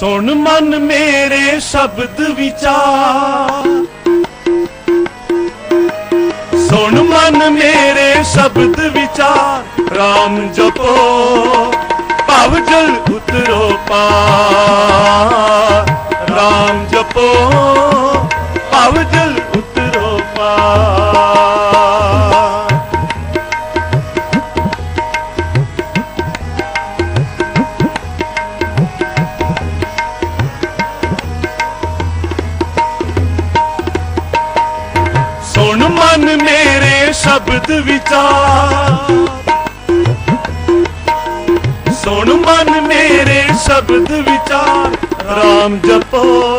ਸੁਣ ਮਨ ਮੇਰੇ ਸ਼ਬਦ ਵਿਚਾਰ। ਸੁਣ ਮਨ ਮੇਰੇ ਸ਼ਬਦ ਵਿਚਾਰ RAM ਜਪੋ, ਭਵ ਜਲ ਉਤਰੋ ਪਾਰ। ਸ਼ਬਦ ਵਿਚਾਰ। ਸੁਣ ਮਨ ਮੇਰੇ ਸ਼ਬਦ ਵਿਚਾਰ। RAM ਜਪੋ।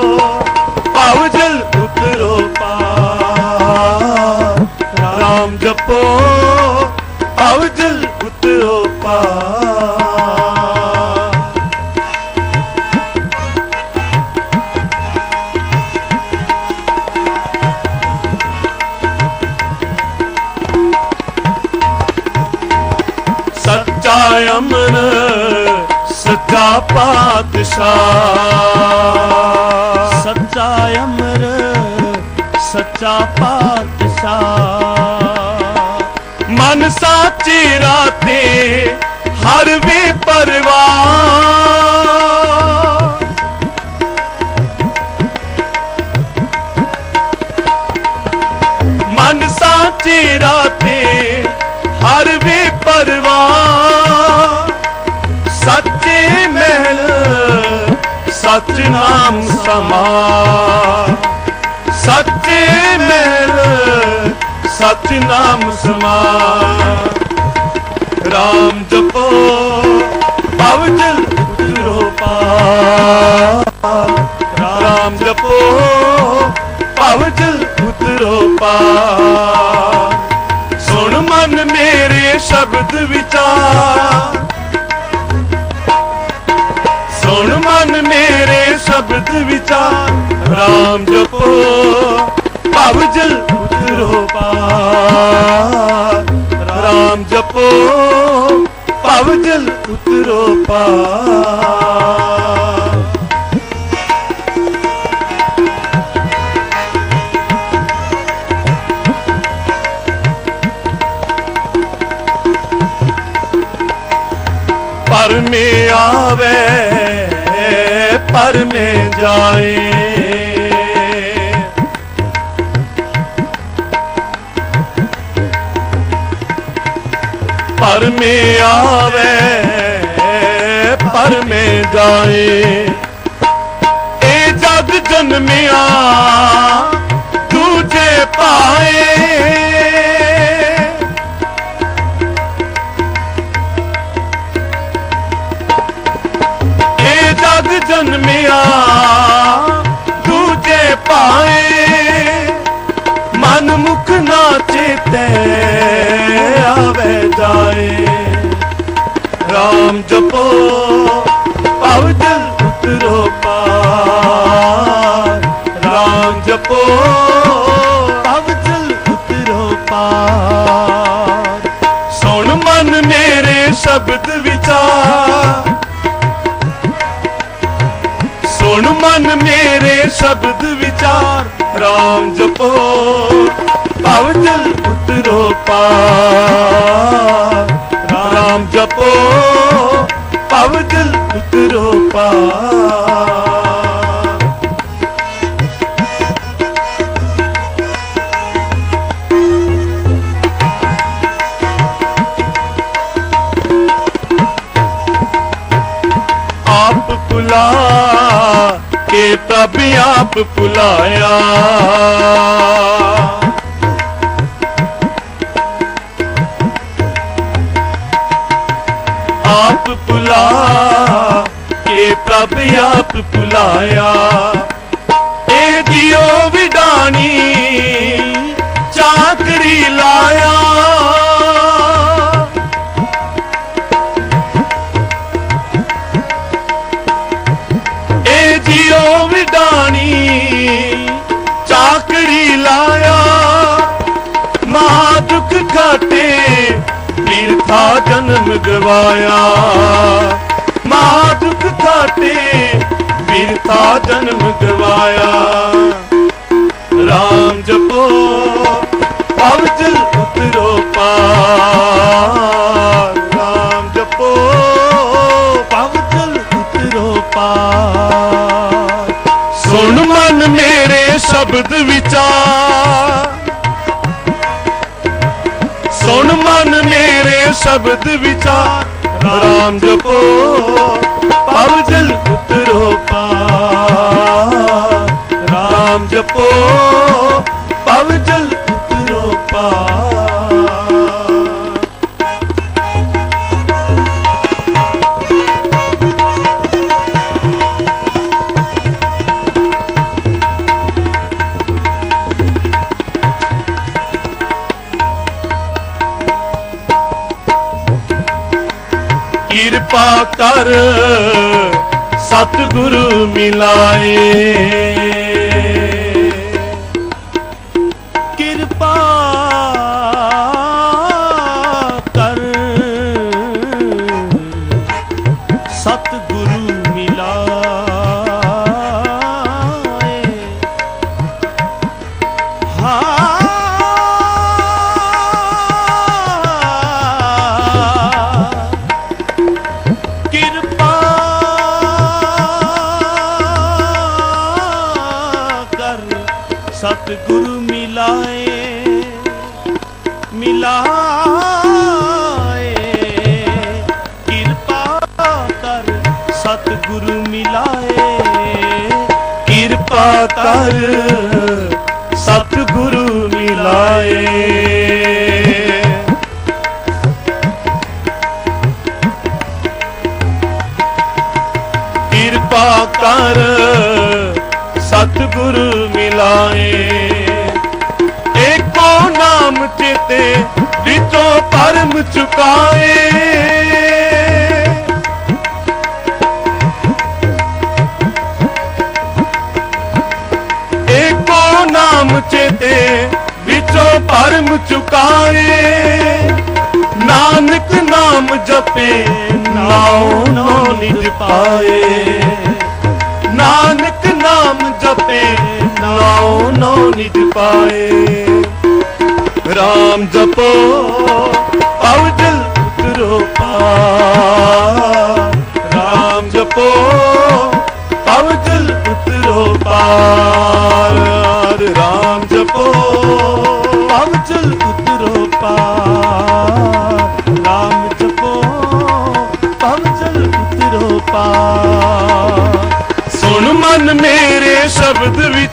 ਪਾਤਸ਼ਾਹ। ਸੱਚਾ ਅਮਰ ਸੱਚਾ ਪਾਤਸ਼ਾਹ। ਮਨ ਸਾਚੇ ਰਾਤੇ ਹਰ ਵੇ ਪਰਵਾਹ। ਮਨ ਸਾਚੇ ਰਾਤੇ ਸੱਚ ਨਾਮ ਸਮਾ। ਸੱਚੇ ਮਹਿਲ ਸੱਚ ਨਾਮ ਸਮਾ। RAM ਜਪੋ, ਭਵ ਜਲ ਉਤਰੋ ਪਾਰ RAM ਜਪੋ, ਭਵ ਜਲ ਉਤਰੋ ਪਾਰ ਸੁਣ ਮਨ ਮੇਰੇ ਸ਼ਬਦ ਵਿਚਾਰ। ਮੇਰੇ ਵਿਚਾਰ RAM ਜਪੋ, ਭਵ ਜਲ ਉਤਰੋ ਪਾਰ। RAM ਜਪੋ, ਭਵ ਜਲ ਉਤਰੋ ਪਾਰ। ਪਰ ਮੇ ਆਵੇ ਪਰ ਮੇ ਜਾਏ। ਪਰ ਮੇ ਆਵੇ। ਜਨਮਿਆ ਦੂਜੇ ਪਾਏ ਮਨ ਮੁਖ ਨਾ ਚੇਤੇ ਆਵੇ ਜਾਏ। RAM ਜਪੋ। ਮਨ ਮੇਰੇ ਸ਼ਬਦ ਵਿਚਾਰ। RAM ਜਪੋ, ਭਵ ਜਲ ਉਤਰੋ ਪਾਰ। RAM ਜਪੋ, ਭਵ ਜਲ ਉਤਰੋ ਪਾਰ। ਆਪ ਪੁਲਾਇਆ ਆਪ ਪੁਲਾ ਕੇ ਪ੍ਰਭ ਆਪ ਪੁਲਾਇਆ ਗਵਾਇਆ ਮਹਾ ਦੁੱਖ ਘਾਟੇ ਵੀਰਤਾ ਜਨਮ ਗਵਾਇਆ ਰਾਮ ਜਪੋ। ਸ਼ਬਦ ਵਿਚਾਰ ਰਾਮ ਜਪੋ ਪਵ ਜਲ ਉਤਰੋ ਪਾਰ। ਰਾਮ ਜਪੋ ਕਿਰਪਾ ਕਰ ਸਤਿਗੁਰੂ ਮਿਲਾਏ। ਸਤਿਗੁਰੂ ਮਿਲਾਏ ਮਿਲਾਏ। ਨਾਮ ਵਿੱਚੋਂ ਪਰਮ ਚੁਕਾਏ। ਨਾਮ ਚੇਤੇ ਵਿੱਚੋਂ ਪਰਮ ਚੁਕਾਏ। ਨਾਨਕ ਨਾਮ ਜਪੇ ਨਾਉ ਨੋ ਨਿਜ ਪਾਏ। ਨਾਨਕ ਨਾਮ ਜਪੇ ਨਾਉ ਨੋ ਨਿਜ ਪਾਏ। ਰਾਮ ਜਪੋ ਅਵਜਲ ਉਤਰੋ ਪਾਰ। ਰਾਮ ਜਪੋ ਅਵਜਲ ਉਤਰੋ ਪਾਰ। ਰਾਮ ਜਪੋ ਪਵਜਲ ਉਤਰੋ ਪਾਰ। ਰਾਮ ਜਪੋ ਪਵਜਲ ਉਤਰੋ ਪਾਰ। ਸੁਣ ਮਨ ਮੇਰੇ ਸ਼ਬਦ ਵੀ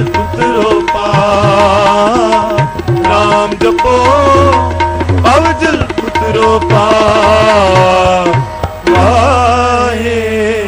ਉਤਰੋ ਪਾ। ਨਾਮ ਜਪੋ ਅਵਜਲ ਉਤਰੋ ਪਾ। ਵਾਹੇ